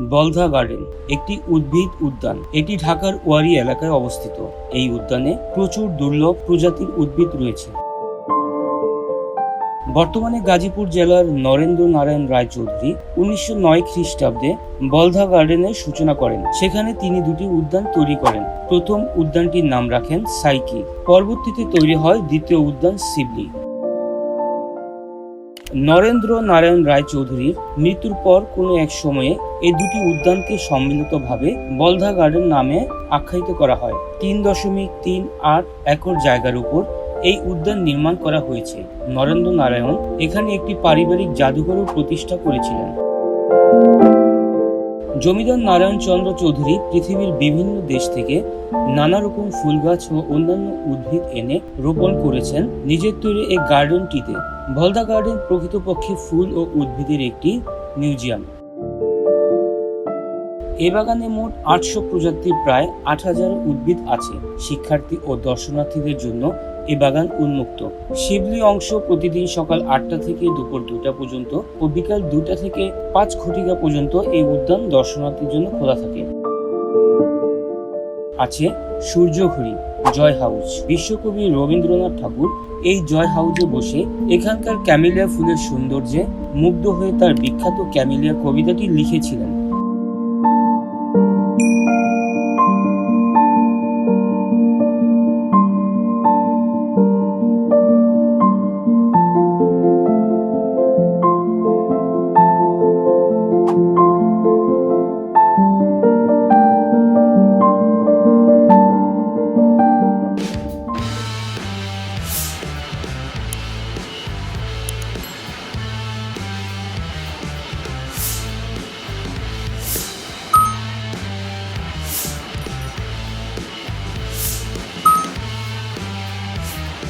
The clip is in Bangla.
বলধা গার্ডেন, একটি উদ্ভিদ উদ্যান। এটি ঢাকার ওয়ারি এলাকায় অবস্থিত। এই উদ্যানে প্রচুর দুর্লভ প্রজাতির উদ্ভিদ রয়েছে। বর্তমানে গাজীপুর জেলার নরেন্দ্র নারায়ণ রায় চৌধুরী উনিশশো নয় খ্রিস্টাব্দে বলধা গার্ডেনের সূচনা করেন। সেখানে তিনি দুটি উদ্যান তৈরি করেন। প্রথম উদ্যানটির নাম রাখেন সাইকি। পরবর্তীতে তৈরি হয় দ্বিতীয় উদ্যান শিবলি। নরেন্দ্র নারায়ণ রায়চৌধুরীর মৃত্যুর পর কোনো এক সময়ে এই দুটি উদ্যানকে সম্মিলিতভাবে বলধা গার্ডেন নামে আখ্যায়িত করা হয়। তিন দশমিক তিন আট একর জায়গার উপর এই উদ্যান নির্মাণ করা হয়েছে। নরেন্দ্র নারায়ণ এখানে একটি পারিবারিক জাদুঘরও প্রতিষ্ঠা করেছিলেন। জমিদার নারায়ণ চন্দ্র চৌধুরী পৃথিবীর বিভিন্ন দেশ থেকে নানা রকম ফুল গাছ ও অন্যান্য উদ্ভিদ এনে রোপণ করেছেন। নিজের তৈরি এই গার্ডেনটিতে ভলদা গার্ডেন প্রকৃতপক্ষে ফুল ও উদ্ভিদের একটি মিউজিয়াম। এ বাগানে মোট আটশো প্রজাতির প্রায় আট হাজার উদ্ভিদ আছে। শিক্ষার্থী ও দর্শনার্থীদের জন্য এ বাগান উন্মুক্ত। শিবলি অংশ প্রতিদিন সকাল আটটা থেকে দুপুর দুটা পর্যন্ত ও বিকাল দুটা থেকে পাঁচ ঘটিকা পর্যন্ত এই উদ্যান দর্শনার্থীর জন্য খোলা থাকে। আছে সূর্যঘড়ি, জয় হাউস। বিশ্বকবি রবীন্দ্রনাথ ঠাকুর এই জয় হাউসে বসে এখানকার ক্যামেলিয়া ফুলের সৌন্দর্যে মুগ্ধ হয়ে তার বিখ্যাত ক্যামেলিয়া কবিতাটি লিখেছিলেন।